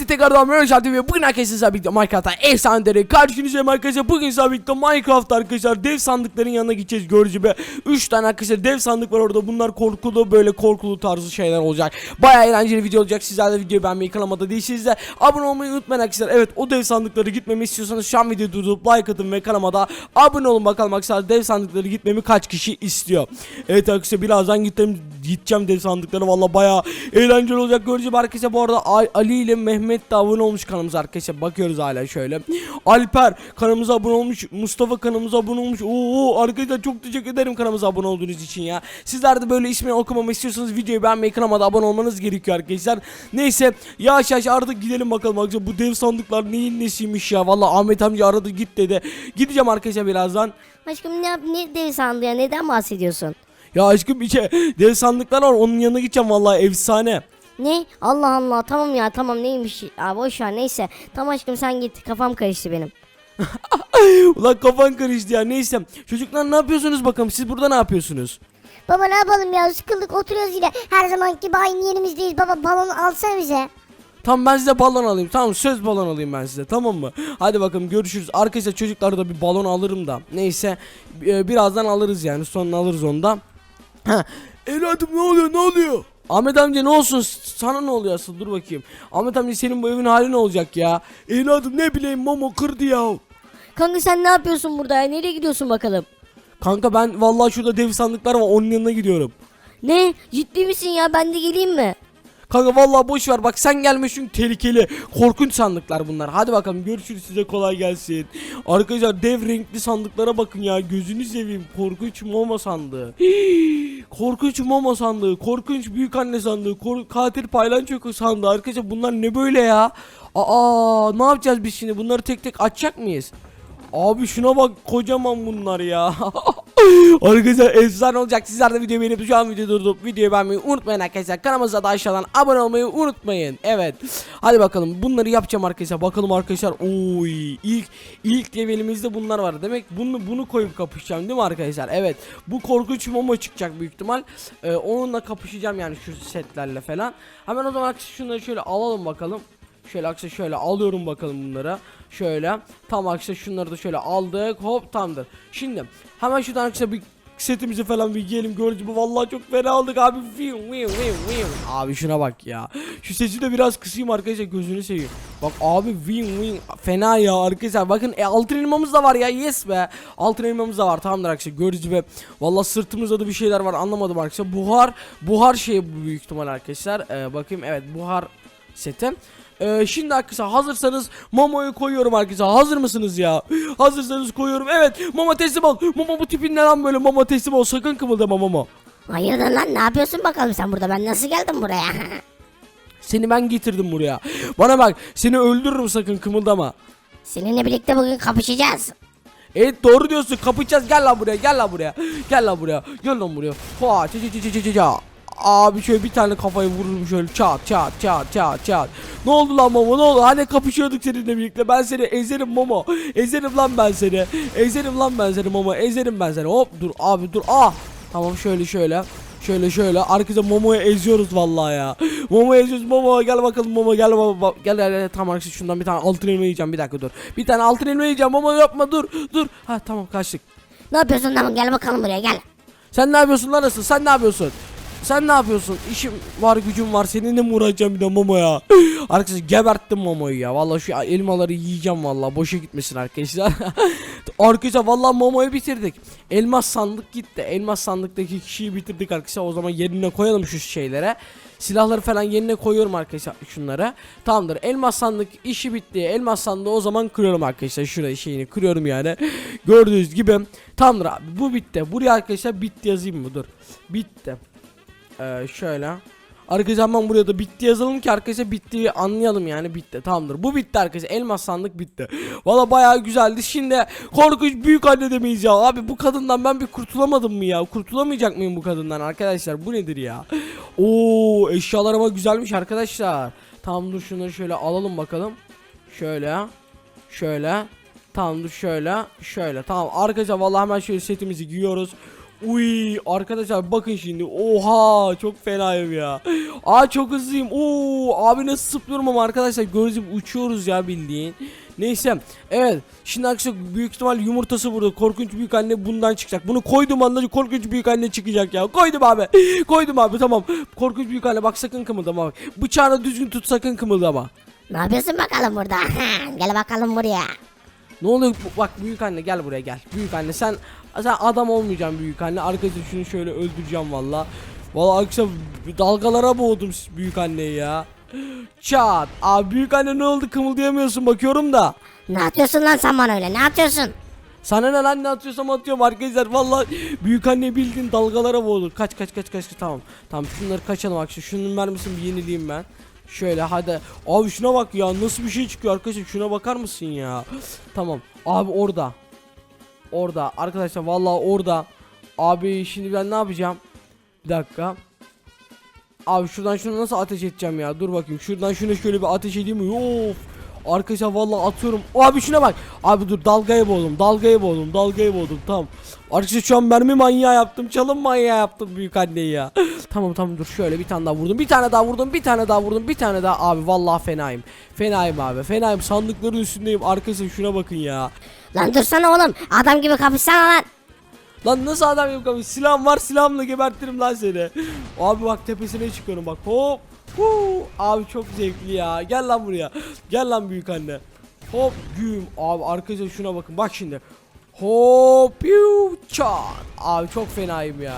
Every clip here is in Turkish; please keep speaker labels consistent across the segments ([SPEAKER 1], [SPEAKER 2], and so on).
[SPEAKER 1] Hepinize tekrardan merhaba arkadaşlar ve bugün sizlerle birlikte Minecraft'ta efsaneleri karşınızdayım arkadaşlar. Bugün birlikte Minecraft arkadaşlar dev sandıkların yanına gideceğiz. Gördüğünüz gibi 3 tane arkadaşlar dev sandık var orada. Bunlar korkulu böyle korkulu tarzı şeyler olacak. Baya eğlenceli video olacak. Sizler de videoyu beğenmeyi kanalıma da değilseniz de abone olmayı unutmayın arkadaşlar. Evet o dev sandıkları gitmemi istiyorsanız şu an videoyu durdurup like atın ve kanalıma da abone olun. Bakalım arkadaşlar dev sandıkları gitmemi kaç kişi istiyor? Evet arkadaşlar birazdan gittim gideceğim dev sandıkları valla baya eğlenceli olacak. Göreceğim arkadaşlar bu arada Ali ile Mehmet de abone olmuş kanalımıza arkadaşlar. Bakıyoruz hala şöyle. Alper kanalımıza abone olmuş. Mustafa kanalımıza abone olmuş. Oo arkadaşlar çok teşekkür ederim kanalımıza abone olduğunuz için ya. Sizler de böyle ismini okumamı istiyorsanız videoyu beğenmeyi kanalıma da abone olmanız gerekiyor arkadaşlar. Neyse yavaş yavaş artık gidelim bakalım arkadaşlar. Bu dev sandıklar neyin nesiymiş ya? Valla Ahmet amca aradı git dedi. Gideceğim arkadaşlar birazdan.
[SPEAKER 2] Aşkım ne, yap- ne dev sandığı ya? Neden bahsediyorsun?
[SPEAKER 1] Ya aşkım bir şey dev sandıklar var. Onun yanına gideceğim vallahi efsane
[SPEAKER 2] Ne? Allah Allah tamam ya tamam neymiş ya boş ver neyse. Tamam aşkım sen git kafam karıştı benim.
[SPEAKER 1] Ulan kafan karıştı ya neyse. Çocuklar ne yapıyorsunuz bakalım siz burada ne yapıyorsunuz?
[SPEAKER 3] Baba ne yapalım ya sıkıldık oturuyoruz yine. Her zamanki gibi aynı yerimizdeyiz baba balon alsana bize.
[SPEAKER 1] Tamam ben size balon alayım tamam söz balon alayım ben size tamam mı? Hadi bakalım görüşürüz. Arkadaşlar çocuklara da bir balon alırım da. Neyse e, birazdan alırız yani sonra alırız onu da. Ha, evladım ne oluyor ne oluyor? Ahmet amca ne olsun sana ne oluyor asıl dur bakayım. Ahmet amca senin bu evin hali ne olacak ya? Evladım ne bileyim Momo kırdı ya.
[SPEAKER 2] Kanka sen ne yapıyorsun burada ya? Nereye gidiyorsun bakalım?
[SPEAKER 1] Kanka ben vallahi şurada dev sandıklar var onun yanına gidiyorum.
[SPEAKER 2] Ne? Ciddi misin ya ben de geleyim mi?
[SPEAKER 1] Kanka vallahi boş ver bak sen gelme çünkü tehlikeli. Korkunç sandıklar bunlar. Hadi bakalım görüşürüz size kolay gelsin. Arkadaşlar dev renkli sandıklara bakın ya gözünü seveyim. Korkunç mama sandığı. Korkunç mama sandığı. Korkunç büyük anne sandığı. Katil paylanço sandığı. Arkadaşlar bunlar ne böyle ya? Aa ne yapacağız biz şimdi? Bunları tek tek açacak mıyız? Abi şuna bak kocaman bunlar ya. arkadaşlar efsane olacak. Sizler de videoyu beğenip şu an videoyu durdurup videoyu beğenmeyi unutmayın arkadaşlar. Kanalımıza da aşağıdan abone olmayı unutmayın. Evet. Hadi bakalım bunları yapacağım arkadaşlar. Bakalım arkadaşlar. Oy ilk ilk levelimizde bunlar var. Demek bunu bunu koyup kapışacağım değil mi arkadaşlar? Evet. Bu korkunç momo çıkacak büyük ihtimal. Ee, onunla kapışacağım yani şu setlerle falan. Hemen o zaman şunları şöyle alalım bakalım. Şöyle arkadaşlar şöyle alıyorum bakalım bunlara. Şöyle. Tam arkadaşlar şunları da şöyle aldık. Hop tamamdır. Şimdi hemen şuradan arkadaşlar bir setimizi falan bir giyelim görücü bu vallahi çok fena aldık abi. Abi şuna bak ya. Şu sesi de biraz kısayım arkadaşlar gözünü seveyim. Bak abi win win fena ya arkadaşlar bakın e, altın elmamız da var ya yes be. Altın elmamız da var tamamdır arkadaşlar gördüğünüz gibi. Vallahi sırtımızda da bir şeyler var anlamadım arkadaşlar. Buhar buhar şey büyük ihtimal arkadaşlar. Ee, bakayım evet buhar seti. Ee, şimdi arkadaşlar hazırsanız Momo'yu koyuyorum arkadaşlar. Hazır mısınız ya? Hazırsanız koyuyorum. Evet Momo teslim ol. Momo bu tipin ne lan böyle Momo teslim ol. Sakın kımıldama Momo.
[SPEAKER 3] Hayırdır lan ne yapıyorsun bakalım sen burada ben nasıl geldim buraya?
[SPEAKER 1] Seni ben getirdim buraya. Bana bak seni öldürürüm sakın kımıldama.
[SPEAKER 3] Seninle birlikte bugün kapışacağız.
[SPEAKER 1] Evet doğru diyorsun kapışacağız gel lan buraya gel lan buraya gel lan buraya gel lan buraya çı çı çı çı çı çı Abi şöyle bir tane kafayı vururum şöyle çat çat çat çat çat Ne oldu lan Momo ne oldu hani kapışıyorduk seninle birlikte ben seni ezerim Momo Ezerim lan ben seni Ezerim lan ben seni Momo ezerim ben seni hop dur abi dur ah Tamam şöyle şöyle Şöyle şöyle arkada Momo'yu eziyoruz vallahi ya. Momo'yu eziyoruz. Momo gel bakalım Momo gel baba. Gel gel gel tamam arkadaşlar şundan bir tane altın elma yiyeceğim bir dakika dur. Bir tane altın elma yiyeceğim Momo yapma dur dur. Ha tamam kaçtık.
[SPEAKER 3] Ne yapıyorsun tamam gel bakalım buraya gel.
[SPEAKER 1] Sen ne yapıyorsun lan nasıl? Sen ne yapıyorsun? Sen ne yapıyorsun? İşim var gücüm var seninle mi uğraşacağım bir de Momo ya? Arkadaşlar geberttim Momo'yu ya. Vallahi şu elmaları yiyeceğim vallahi. Boşa gitmesin arkadaşlar. arkadaşlar vallahi Momo'yu bitirdik. Elmas sandık gitti. Elmas sandıktaki kişiyi bitirdik arkadaşlar. O zaman yerine koyalım şu şeylere. Silahları falan yerine koyuyorum arkadaşlar şunlara. Tamamdır. Elmas sandık işi bitti. Elmas sandığı o zaman kırıyorum arkadaşlar. Şurayı şeyini kırıyorum yani. Gördüğünüz gibi. Tamamdır abi. Bu bitti. Buraya arkadaşlar bitti yazayım mı? Dur. Bitti. Ee, şöyle. Arkadaşlar ben buraya da bitti yazalım ki arkadaşlar bittiği anlayalım yani bitti tamamdır. Bu bitti arkadaşlar elmas sandık bitti. Valla bayağı güzeldi. Şimdi korkunç büyük anne demeyiz ya. Abi bu kadından ben bir kurtulamadım mı ya? Kurtulamayacak mıyım bu kadından arkadaşlar? Bu nedir ya? Oo eşyalar ama güzelmiş arkadaşlar. Tamam dur şunları şöyle alalım bakalım. Şöyle. Şöyle. Tamam dur şöyle. Şöyle. Tamam arkadaşlar vallahi hemen şöyle setimizi giyiyoruz. Uy arkadaşlar bakın şimdi. Oha çok fenayım ya. Aa çok hızlıyım. Oo abi nasıl zıplıyorum ama arkadaşlar gördüğünüz gibi uçuyoruz ya bildiğin. Neyse. Evet. Şimdi arkadaşlar büyük ihtimal yumurtası burada. Korkunç büyük anne bundan çıkacak. Bunu koydum anda korkunç büyük anne çıkacak ya. Koydum abi. Koydum abi tamam. Korkunç büyük anne bak sakın kımıldama bak. Bıçağını düzgün tut sakın kımıldama.
[SPEAKER 3] Ne yapıyorsun bakalım burada? Gel bakalım buraya.
[SPEAKER 1] Ne oluyor? Bak büyük anne gel buraya gel. Büyük anne sen sen adam olmayacaksın büyük anne. Arkadaşlar şunu şöyle öldüreceğim valla. Valla arkadaşlar dalgalara boğdum büyük anneyi ya. Çat. Abi büyük anne ne oldu kımıldayamıyorsun bakıyorum da.
[SPEAKER 3] Ne atıyorsun lan sen bana öyle? Ne atıyorsun?
[SPEAKER 1] Sana ne lan ne atıyorsam atıyorum arkadaşlar. Valla büyük anne bildiğin dalgalara boğulur. Kaç kaç kaç kaç tamam. Tamam şunları kaçalım arkadaşlar. Şunun mermisini bir yenileyim ben. Şöyle hadi. Abi şuna bak ya nasıl bir şey çıkıyor arkadaşlar. Şuna bakar mısın ya? Tamam. Abi orada. Orada. Arkadaşlar vallahi orada. Abi şimdi ben ne yapacağım? Bir dakika. Abi şuradan şunu nasıl ateş edeceğim ya? Dur bakayım. Şuradan şunu şöyle bir ateş edeyim mi? Of. Arkadaşlar vallahi atıyorum. Abi şuna bak. Abi dur dalgaya boğdum. Dalgaya boğdum. Dalgaya boğdum. Tamam. Arkadaşlar şu an mermi manyağı yaptım. Çalım manyağı yaptım büyük anneyi ya. tamam tamam dur şöyle bir tane daha vurdum. Bir tane daha vurdum. Bir tane daha vurdum. Bir tane daha abi vallahi fenayım. Fenayım abi. Fenayım. Sandıkların üstündeyim. Arkadaşlar şuna bakın ya.
[SPEAKER 3] Lan dursana oğlum. Adam gibi kapışsana lan.
[SPEAKER 1] Lan nasıl adam yok abi? Silahım var silahımla gebertirim lan seni. Abi bak tepesine çıkıyorum bak. Hop. Huu. Abi çok zevkli ya. Gel lan buraya. Gel lan büyük anne. Hop güm. Abi arkadaşlar şuna bakın. Bak şimdi. Hop piu çat. Abi çok fenayım ya.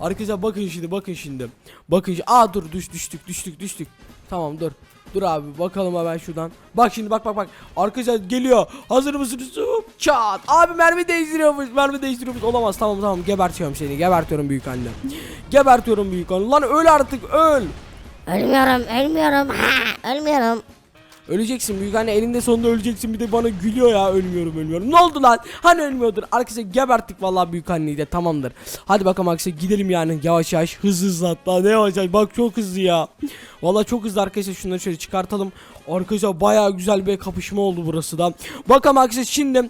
[SPEAKER 1] Arkadaşlar bakın şimdi bakın şimdi. Bakın şi- Aa dur düş düştük düştük düştük. Tamam dur. Dur abi bakalım hemen şuradan. Bak şimdi bak bak bak. Arkadaşlar geliyor. Hazır mısınız? Hop çat. Abi mermi değiştiriyormuş. Mermi değiştiriyormuş. Olamaz tamam tamam gebertiyorum seni. Gebertiyorum büyük anne. Gebertiyorum büyük anne. Lan öl artık öl.
[SPEAKER 3] Ölmüyorum, ölmüyorum. Ha, ölmüyorum.
[SPEAKER 1] Öleceksin büyük anne elinde sonunda öleceksin bir de bana gülüyor ya ölmüyorum ölmüyorum. Ne oldu lan? Hani ölmüyordun? Arkadaşlar geberttik vallahi büyük anneyi de tamamdır. Hadi bakalım arkadaşlar gidelim yani yavaş yavaş hızlı hızlı hatta ne yavaş yavaş bak çok hızlı ya. Vallahi çok hızlı arkadaşlar şunları şöyle çıkartalım. Arkadaşlar bayağı güzel bir kapışma oldu burası da. Bakalım arkadaşlar şimdi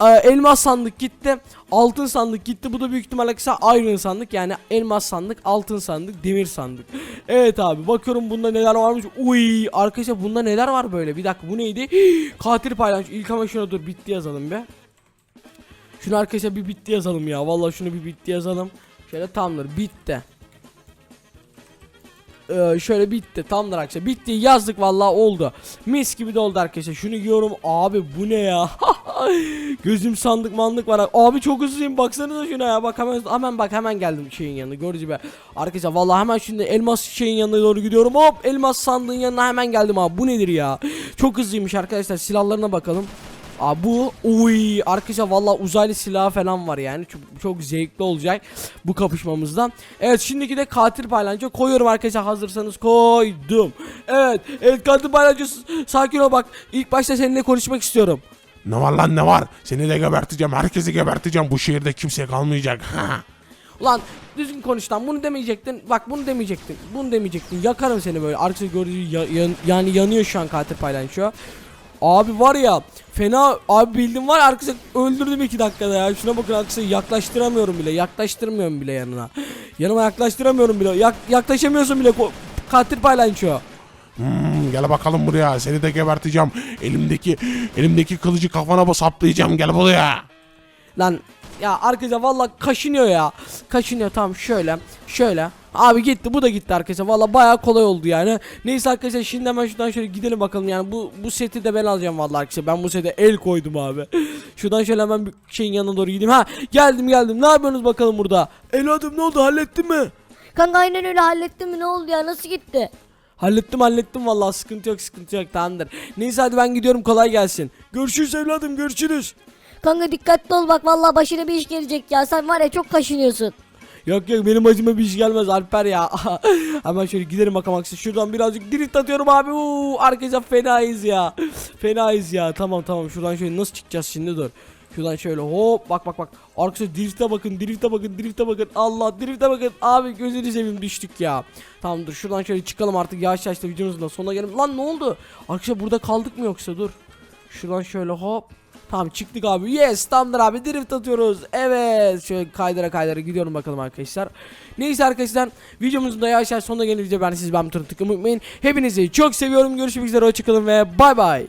[SPEAKER 1] e, elmas sandık gitti. Altın sandık gitti. Bu da büyük ihtimalle kısa iron sandık. Yani elmas sandık, altın sandık, demir sandık. Evet abi bakıyorum bunda neler varmış. Uy arkadaşlar bunda neler var böyle. Bir dakika bu neydi? Katil paylaş. İlk ama şuna dur bitti yazalım be. Şunu arkadaşlar bir bitti yazalım ya. Vallahi şunu bir bitti yazalım. Şöyle tamamdır bitti. Ee, şöyle bitti tamamdır arkadaşlar. Bitti yazdık vallahi oldu. Mis gibi de oldu arkadaşlar. Şunu giyiyorum abi bu ne ya? Gözüm sandık mandık var. Abi çok hızlıyım. Baksanıza şuna ya. Bak hemen hemen bak hemen geldim şeyin yanına. Gördüğünüz gibi arkadaşlar vallahi hemen şimdi elmas şeyin yanına doğru gidiyorum. Hop elmas sandığın yanına hemen geldim abi. Bu nedir ya? Çok hızlıymış arkadaşlar. Silahlarına bakalım Aa bu uy arkadaşlar valla uzaylı silah falan var yani çok, çok zevkli olacak bu kapışmamızda. Evet şimdiki de katil paylancı koyuyorum arkadaşlar hazırsanız koydum. Evet evet katil paylancı s- sakin ol bak ilk başta seninle konuşmak istiyorum.
[SPEAKER 4] Ne var lan ne var? Seni de geberteceğim. Herkesi geberteceğim. Bu şehirde kimse kalmayacak.
[SPEAKER 1] Ulan düzgün konuş lan bunu demeyecektin bak bunu demeyecektin bunu demeyecektin yakarım seni böyle arkadaşlar gördüğünüz gibi ya- yan- yani yanıyor şu an katil paylancı. Abi var ya fena abi bildim var arkadaşlar öldürdüm iki dakikada ya şuna bakın arkadaşlar yaklaştıramıyorum bile yaklaştırmıyorum bile yanına yanıma yaklaştıramıyorum bile Yak, yaklaşamıyorsun bile ko- katil paylaşıyor
[SPEAKER 4] Hmm, gel bakalım buraya. Seni de geberteceğim. Elimdeki elimdeki kılıcı kafana saplayacağım. Gel buraya.
[SPEAKER 1] lan ya arkadaşlar valla kaşınıyor ya kaşınıyor tamam şöyle şöyle abi gitti bu da gitti arkadaşlar. Valla baya kolay oldu yani. Neyse arkadaşlar şimdi hemen şuradan şöyle gidelim bakalım. Yani bu bu seti de ben alacağım valla arkadaşlar. Ben bu sete el koydum abi. Şuradan şöyle hemen bir şeyin yanına doğru gideyim. Ha geldim geldim. Ne yapıyorsunuz bakalım burada? Evladım ne oldu? Hallettin mi?
[SPEAKER 2] Kanka aynen öyle. Hallettin mi? Ne oldu ya? Nasıl gitti?
[SPEAKER 1] Hallettim hallettim vallahi. Sıkıntı yok sıkıntı yok. Tamamdır. Neyse hadi ben gidiyorum. Kolay gelsin. Görüşürüz evladım görüşürüz.
[SPEAKER 2] Kanka dikkatli ol. Bak vallahi başına bir iş gelecek ya. Sen var ya çok kaşınıyorsun.
[SPEAKER 1] Yok yok benim başıma bir iş gelmez Alper ya. Hemen şöyle gidelim bakalım aksi şuradan birazcık drift atıyorum abi. Uuu arkadaşlar fenayız ya. Fenayız ya tamam tamam şuradan şöyle nasıl çıkacağız şimdi dur. Şuradan şöyle hop bak bak bak. Arkadaşlar drift'e bakın drift'e bakın drift'e bakın. Allah drift'e bakın. Abi gözünü seveyim düştük ya. Tamam dur şuradan şöyle çıkalım artık yavaş yavaş da videomuzun da sonuna gelelim. Lan ne oldu? Arkadaşlar burada kaldık mı yoksa dur. Şuradan şöyle hop. Tamam çıktık abi. Yes tamamdır abi. Drift atıyoruz. Evet. Şöyle kaydıra kaydıra gidiyorum bakalım arkadaşlar. Neyse arkadaşlar videomuzun da yavaş yavaş sonuna gelince ben siz ben tıklamayı unutmayın. Hepinizi çok seviyorum. Görüşmek üzere. Hoşçakalın ve bay bay.